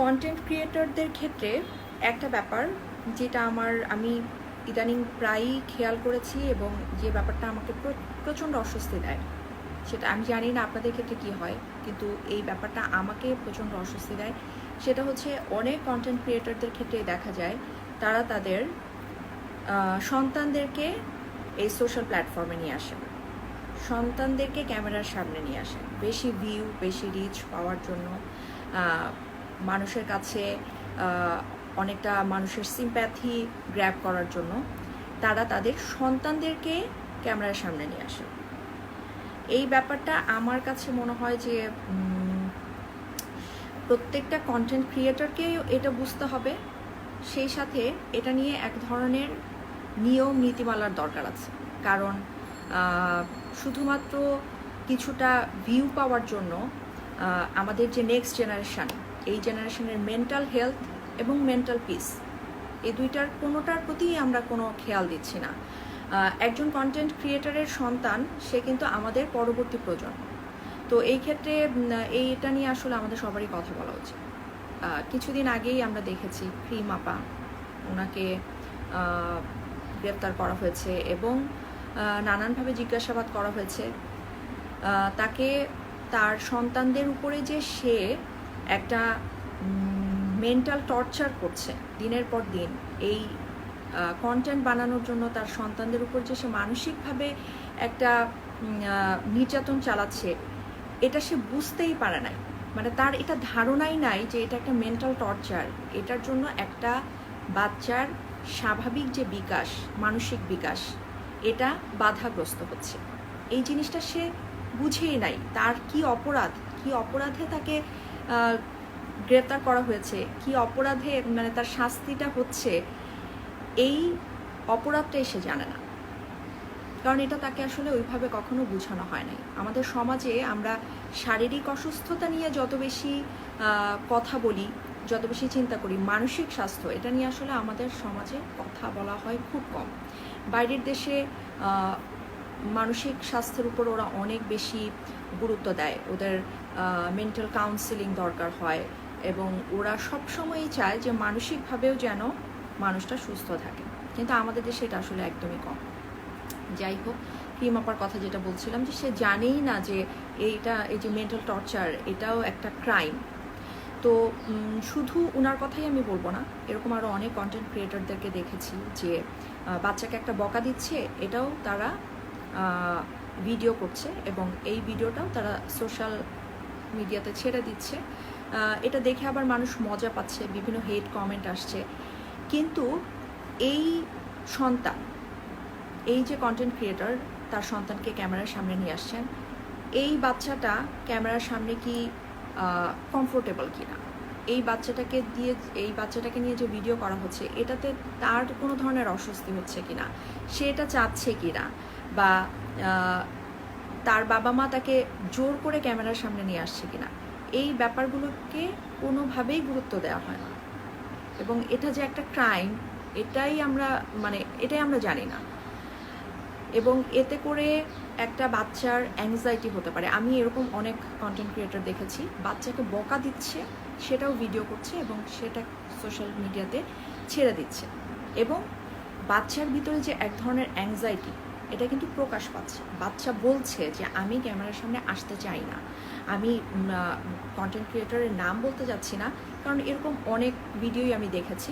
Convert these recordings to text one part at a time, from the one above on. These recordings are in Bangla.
কন্টেন্ট ক্রিয়েটরদের ক্ষেত্রে একটা ব্যাপার, যেটা আমার, আমি ইদানিং প্রায়ই খেয়াল করেছি এবং যে ব্যাপারটা আমাকে প্রচণ্ড অস্বস্তি দেয়। সেটা আমি জানি না আপনাদের ক্ষেত্রে কী হয়, কিন্তু এই ব্যাপারটা আমাকে প্রচণ্ড অস্বস্তি দেয়। সেটা হচ্ছে অনেক কন্টেন্ট ক্রিয়েটরদের ক্ষেত্রে দেখা যায়, তারা তাদের সন্তানদেরকে এই সোশ্যাল প্ল্যাটফর্মে নিয়ে আসে। সন্তানদেরকে ক্যামেরার সামনে নিয়ে আসে। বেশি ভিউ বেশি রিচ পাওয়ার জন্য মানুষের কাছে অনেকটা মানুষের সিম্প্যাথি গ্র্যাব করার জন্য তারা তাদের সন্তানদেরকে ক্যামেরার সামনে নিয়ে আসে। এই ব্যাপারটা আমার কাছে মনে হয় যে প্রত্যেকটা কন্টেন্ট ক্রিয়েটরকেই এটা বুঝতে হবে। সেই সাথে এটা নিয়ে এক ধরনের নিয়ম নীতিমালার দরকার আছে। কারণ শুধুমাত্র কিছুটা ভিউ পাওয়ার জন্য আমাদের যে নেক্সট জেনারেশন এই জেনারেশনের মেন্টাল হেলথ এবং মেন্টাল পিস এই দুইটার কোনোটার প্রতি আমরা কোনো খেয়াল দিচ্ছি না। একজন কন্টেন্ট ক্রিয়েটারের সন্তান, সে কিন্তু আমাদের পরবর্তী প্রজন্ম। তো এই ক্ষেত্রে এইটা নিয়ে আসলে আমাদের সবারই কথা বলা উচিত। কিছুদিন আগেই আমরা দেখেছি ক্রিম আপা, ওনাকে গ্রেপ্তার করা হয়েছে এবং নানানভাবে জিজ্ঞাসাবাদ করা হয়েছে। তাকে তার সন্তানদের উপরে যে সে একটা মেন্টাল টর্চার করছে দিনের পর দিন। এই কন্টেন্ট বানানোর জন্য তার সন্তানদের উপর যে সে মানসিকভাবে একটা নির্যাতন চালাচ্ছে, এটা সে বুঝতেই পারে নাই। মানে তার এটা ধারণাই নাই যে এটা একটা মেন্টাল টর্চার এটার জন্য একটা বাচ্চার স্বাভাবিক যে বিকাশ, মানসিক বিকাশ, এটা বাধাগ্রস্ত হচ্ছে। এই জিনিসটা সে বুঝেই নাই। তার কি অপরাধ? কি অপরাধে তাকে গ্রেপ্তার করা হয়েছে। কি অপরাধে মানে তার শাস্তিটা হচ্ছে, এই অপরাধটাই সে জানে না। কারণ এটা তাকে আসলে ওইভাবে কখনো বোঝানো হয় নাই। আমাদের সমাজে আমরা শারীরিক অসুস্থতা নিয়ে যত বেশি কথা বলি, যত বেশি চিন্তা করি, মানসিক স্বাস্থ্য, এটা নিয়ে আসলে আমাদের সমাজে কথা বলা হয় খুব কম। বাইরের দেশে মানসিক স্বাস্থ্যের উপর ওরা অনেক বেশি গুরুত্ব দেয়। ওদের মেন্টাল কাউন্সিলিং দরকার হয় এবং ওরা সবসময়ই চায় যে মানসিকভাবেও যেন মানুষটা সুস্থ থাকে। কিন্তু আমাদের দেশে এটা আসলে একদমই কম। যাই হোক ক্রিমাপার কথা যেটা বলছিলাম যে সে জানেই না যে এইটা, এই যে মেন্টাল টর্চার এটাও একটা ক্রাইম তো শুধু ওনার কথাই আমি বলব না, এরকম আরও অনেক কন্টেন্ট ক্রিয়েটরদেরকে দেখেছি যে বাচ্চাকে একটা বকা দিচ্ছে, এটাও তারা ভিডিও করছে এবং এই ভিডিওটাও তারা সোশ্যাল মিডিয়াতে ছেড়ে দিচ্ছে। এটা দেখে আবার মানুষ মজা পাচ্ছে, বিভিন্ন হেড কমেন্ট আসছে। কিন্তু এই সন্তান, এই যে কন্টেন্ট ক্রিয়েটর তার সন্তানকে ক্যামেরার সামনে নিয়ে আসছেন। এই বাচ্চাটা ক্যামেরার সামনে কি কমফোর্টেবল কিনা? এই বাচ্চাটাকে দিয়ে, এই বাচ্চাটাকে নিয়ে যে ভিডিও করা হচ্ছে, এটাতে তার কোনো ধরনের অস্বস্তি হচ্ছে কিনা? সে এটা চাচ্ছে কিনা? বা তার বাবা মা তাকে জোর করে ক্যামেরার সামনে নিয়ে আসছে কিনা। এই ব্যাপারগুলোকে কোনোভাবেই গুরুত্ব দেওয়া হয় না। এবং এটা যে একটা ক্রাইম, এটাই আমরা মানে এটাই আমরা জানি না। এবং এতে করে একটা বাচ্চার অ্যাংজাইটি হতে পারে। আমি এরকম অনেক কন্টেন্ট ক্রিয়েটর দেখেছি, বাচ্চাকে বকা দিচ্ছে, সেটাও ভিডিও করছে এবং সেটা সোশ্যাল মিডিয়াতে ছেড়ে দিচ্ছে। এবং বাচ্চার ভিতরে যে এক ধরনের অ্যাংজাইটি এটা কিন্তু প্রকাশ পাচ্ছে। বাচ্চা বলছে যে, আমি ক্যামেরার সামনে আসতে চাই না। আমি কন্টেন্ট ক্রিয়েটরের নাম বলতে যাচ্ছি না। কারণ এরকম অনেক ভিডিওই আমি দেখেছি।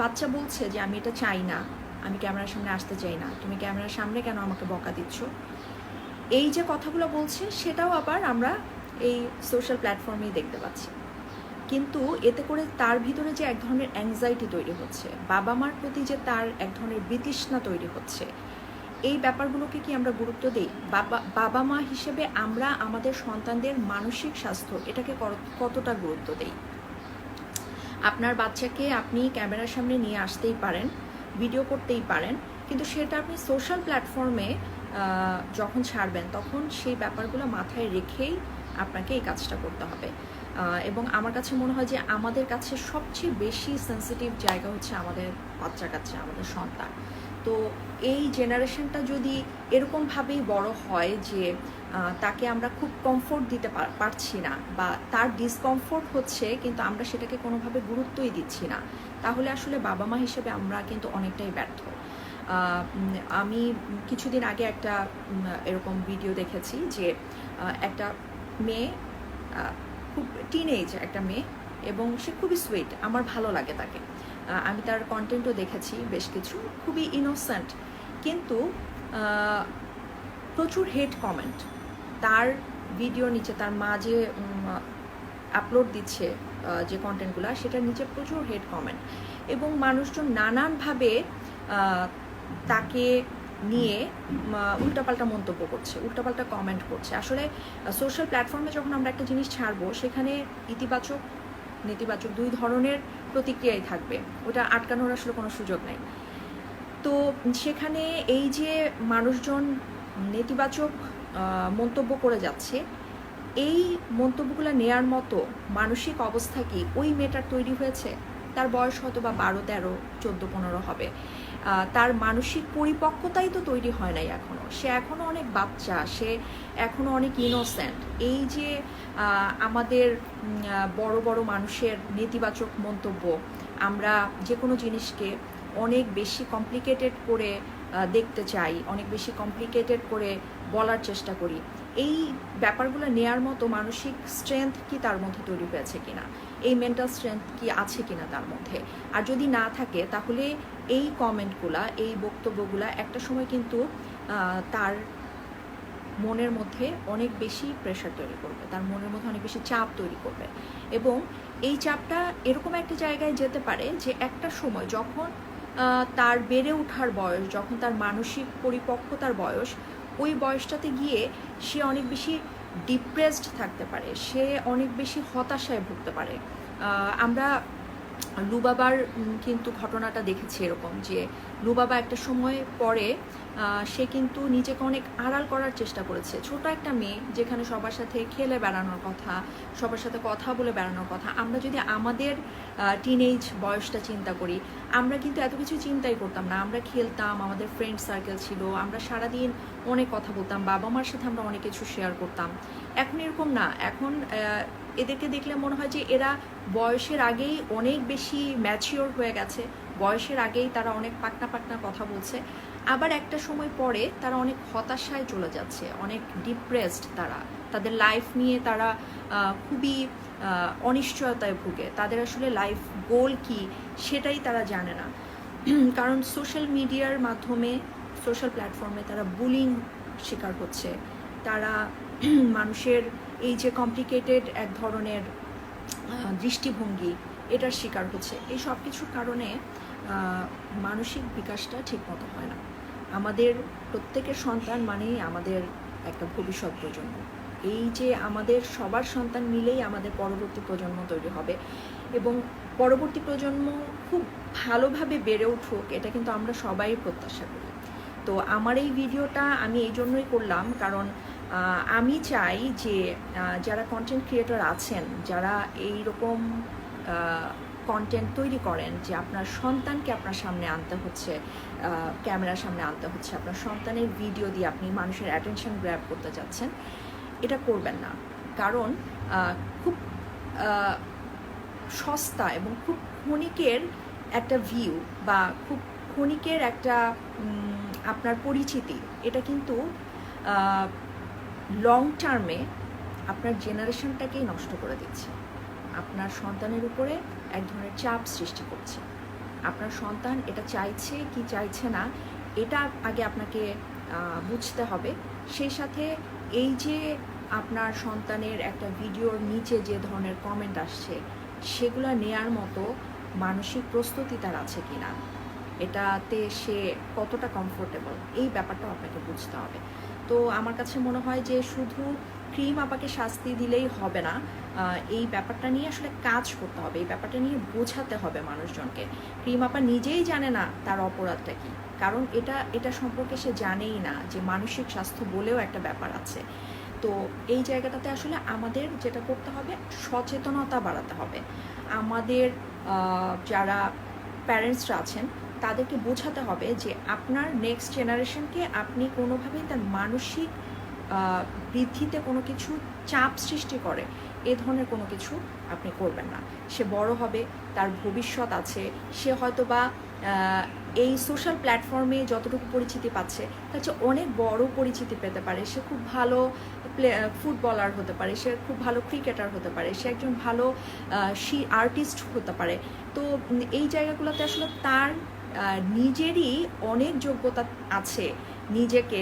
বাচ্চা বলছে যে, আমি এটা চাই না। আমি ক্যামেরার সামনে আসতে চাই না। তুমি ক্যামেরার সামনে কেন আমাকে বকা দিচ্ছ? এই যে কথাগুলো বলছে, সেটাও আবার আমরা এই সোশ্যাল প্ল্যাটফর্মেই দেখতে পাচ্ছি। কিন্তু এতে করে তার ভিতরে যে এক ধরনের অ্যাংজাইটি তৈরি হচ্ছে বাবা মার প্রতি যে তার এক ধরনের বিতৃষ্ণা তৈরি হচ্ছে এই ব্যাপারগুলোকে কি আমরা গুরুত্ব দিই? বাবা বাবা মা হিসেবে আমরা আমাদের সন্তানদের মানসিক স্বাস্থ্য এটাকে কতটা গুরুত্ব দেই? আপনার বাচ্চাকে আপনি ক্যামেরার সামনে নিয়ে আসতেই পারেন, ভিডিও করতেই পারেন, কিন্তু সেটা আপনি সোশ্যাল প্ল্যাটফর্মে যখন ছাড়বেন, তখন সেই ব্যাপারগুলো মাথায় রেখেই আপনাকে এই কাজটা করতে হবে। এবং আমার কাছে মনে হয় যে আমাদের কাছে সবচেয়ে বেশি সেন্সিটিভ জায়গা হচ্ছে আমাদের বাচ্চা কাছে আমাদের সন্তান। তো এই জেনারেশনটা যদি এরকমভাবেই বড় হয় যে তাকে আমরা খুব কমফোর্ট দিতে পারছি না বা তার ডিসকমফোর্ট হচ্ছে কিন্তু আমরা সেটাকে কোনোভাবে গুরুত্বই দিচ্ছি না, তাহলে আসলে বাবা মা হিসেবে আমরা কিন্তু অনেকটাই ব্যর্থ। আমি কিছুদিন আগে একটা এরকম ভিডিও দেখেছি যে একটা মেয়ে খুব টিনেজ একটা মেয়ে এবং সে খুবই সুইট আমার ভালো লাগে তাকে। আমি তার কন্টেন্টও দেখেছি বেশ কিছু। খুবই ইনোসেন্ট কিন্তু প্রচুর হেড কমেন্ট তার ভিডিওর নিচে, তার মা যে আপলোড দিচ্ছে যে কন্টেন্টগুলো সেটার নিচে প্রচুর হেড কমেন্ট এবং মানুষজন নানানভাবে তাকে নিয়ে উল্টাপাল্টা মন্তব্য করছে, উল্টাপাল্টা কমেন্ট করছে। আসলে সোশ্যাল প্ল্যাটফর্মে যখন আমরা একটা জিনিস ছাড়বো, সেখানে ইতিবাচক নেতিবাচক দুই ধরনের প্রতিক্রিয়াই থাকবে। ওটা আটকানোর আসলে কোনো সুযোগ নাই। তো সেখানে এই যে মানুষজন নেতিবাচক মন্তব্য করে যাচ্ছে, এই মন্তব্যগুলো নেয়ার মতো মানসিক অবস্থা কি ওই মেয়েটার তৈরি হয়েছে? তার বয়স হয়তো বা বারো, তেরো, চোদ্দ, পনেরো হবে। তার মানসিক পরিপক্কতাই তো তৈরি হয় নাই এখনও। সে এখনও অনেক বাচ্চা, সে এখনও অনেক ইনোসেন্ট এই যে আমাদের বড় বড় মানুষের নেতিবাচক মন্তব্য, আমরা যে কোনো জিনিসকে অনেক বেশি কমপ্লিকেটেড করে দেখতে চাই, অনেক বেশি কমপ্লিকেটেড করে বলার চেষ্টা করি। এই ব্যাপারগুলো নেয়ার মতো মানসিক স্ট্রেংথ কি তার মধ্যে তৈরি হয়েছে কিনা? এই মেন্টাল স্ট্রেংথ কি আছে কিনা তার মধ্যে? আর যদি না থাকে, তাহলে এই কমেন্টগুলা এই বক্তব্যগুলা একটা সময় কিন্তু তার মনের মধ্যে অনেক বেশি প্রেশার তৈরি করবে, তার মনের মধ্যে অনেক বেশি চাপ তৈরি করবে। এবং এই চাপটা এরকম একটা জায়গায় যেতে পারে যে একটা সময় যখন তার বেড়ে ওঠার বয়স, যখন তার মানসিক পরিপক্কতার বয়স, ওই বয়সটাতে গিয়ে সে অনেক বেশি ডিপ্রেসড থাকতে পারে সে অনেক বেশি হতাশায় ভুগতে পারে। আমরা লুবাবার কিন্তু ঘটনাটা দেখেছি এরকম যে লুবাবা একটা সময় পরে সে কিন্তু নিজেকে অনেক আড়াল করার চেষ্টা করেছে। ছোট একটা মেয়ে যেখানে সবার সাথে খেলে বেড়ানোর কথা, সবার সাথে কথা বলে বেড়ানোর কথা, আমরা যদি আমাদের টিনেজ বয়সটা চিন্তা করি, আমরা কিন্তু এত কিছু চিন্তাই করতাম না। আমরা খেলতাম, আমাদের ফ্রেন্ড সার্কেল ছিল, আমরা সারাদিন অনেক কথা বলতাম বাবা মার সাথে আমরা অনেক কিছু শেয়ার করতাম। এখন এরকম না। এখন এদেরকে দেখলে মনে হয় যে এরা বয়সের আগেই অনেক বেশি ম্যাচিওর হয়ে গেছে। বয়সের আগেই তারা অনেক পাকনা পাকনা কথা বলছে। আবার একটা সময় পরে তারা অনেক হতাশায় চলে যাচ্ছে, অনেক ডিপ্রেসড তারা। তাদের লাইফ নিয়ে তারা খুবই অনিশ্চয়তায় ভুগে। তাদের আসলে লাইফ গোল কি সেটাই তারা জানে না। কারণ সোশ্যাল মিডিয়ার মাধ্যমে সোশ্যাল প্ল্যাটফর্মে তারা বুলিং শিকার হচ্ছে। তারা মানুষের এই যে কমপ্লিকেটেড এক ধরনের দৃষ্টিভঙ্গি, এটার শিকার হচ্ছে। এই সব কিছুর কারণে মানসিক বিকাশটা ঠিকমতো হয় না। আমাদের প্রত্যেকের সন্তান মানেই আমাদের একটা ভবিষ্যৎ প্রজন্ম। এই যে আমাদের সবার সন্তান মিলেই আমাদের পরবর্তী প্রজন্ম তৈরি হবে এবং পরবর্তী প্রজন্ম খুব ভালোভাবে বেড়ে উঠুক, এটা কিন্তু আমরা সবাই প্রত্যাশা করি। তো আমার এই ভিডিওটা আমি এই জন্যই করলাম কারণ আমি চাই যে যারা কন্টেন্ট ক্রিয়েটর আছেন, যারা এই রকম কন্টেন্ট তৈরি করেন যে আপনার সন্তানকে আপনার সামনে আনতে হচ্ছে ক্যামেরার সামনে আনতে হচ্ছে, আপনার সন্তানের ভিডিও দিয়ে আপনি মানুষের অ্যাটেনশন গ্র্যাব করতে যাচ্ছেন, এটা করবেন না। কারণ খুব সস্তা এবং খুব ক্ষণিকের একটা ভিউ বা খুব ক্ষণিকের একটা আপনার পরিচিতি, এটা কিন্তু লং টার্মে আপনার জেনারেশনটাকেই নষ্ট করে দিচ্ছে। আপনার সন্তানের উপরে এক ধরনের চাপ সৃষ্টি করছে। আপনার সন্তান এটা চাইছে কি চাইছে না, এটা আগে আপনাকে বুঝতে হবে। সেই সাথে এই যে আপনার সন্তানের একটা ভিডিওর নিচে যে ধরনের কমেন্ট আসছে, সেগুলো নেয়ার মতো মানসিক প্রস্তুতি তার আছে কি না এটাতে সে কতটা কমফোর্টেবল এই ব্যাপারটাও আপনাকে বুঝতে হবে। তো আমার কাছে মনে হয় যে শুধু ক্রিম আপাকে শাস্তি দিলেই হবে না এই ব্যাপারটা নিয়ে আসলে কাজ করতে হবে, এই ব্যাপারটা নিয়ে বোঝাতে হবে মানুষজনকে। ক্রিম আপা নিজেই জানে না তার অপরাধটা কি, কারণ এটা এটা সম্পর্কে সে জানেই না যে মানসিক স্বাস্থ্য বলেও একটা ব্যাপার আছে। তো এই জায়গাটাতে আসলে আমাদের যেটা করতে হবে, সচেতনতা বাড়াতে হবে। আমাদের যারা প্যারেন্টসরা আছেন তাদেরকে বোঝাতে হবে যে আপনার নেক্সট জেনারেশনকে আপনি কোনোভাবেই তার মানসিক বৃদ্ধিতে কোনো কিছু চাপ সৃষ্টি করে, এ ধরনের কোনো কিছু আপনি করবেন না। সে বড় হবে, তার ভবিষ্যৎ আছে, সে হয়তো বা এই সোশ্যাল প্ল্যাটফর্মে যতটুকু পরিচিতি পাচ্ছে, তার চেয়ে অনেক বড় পরিচিতি পেতে পারে। সে খুব ভালো প্লে ফুটবলার হতে পারে, সে খুব ভালো ক্রিকেটার হতে পারে, সে একজন ভালো সি আর্টিস্ট হতে পারে। তো এই জায়গাগুলোতে আসলে তার নিজেরই অনেক যোগ্যতা আছে নিজেকে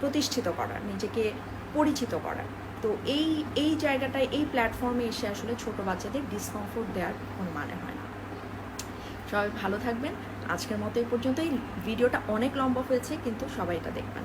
প্রতিষ্ঠিত করার, নিজেকে পরিচিত করার। তো এই এই জায়গাটায়, এই প্ল্যাটফর্মে এসে আসলে ছোট বাচ্চাদের ডিসকমফোর্ট দেওয়ার কোনো মানে হয় না। সবাই ভালো থাকবেন। আজকের মতো এই পর্যন্ত এই ভিডিওটা অনেক লম্বা হয়েছে, কিন্তু সবাই এটা দেখবেন।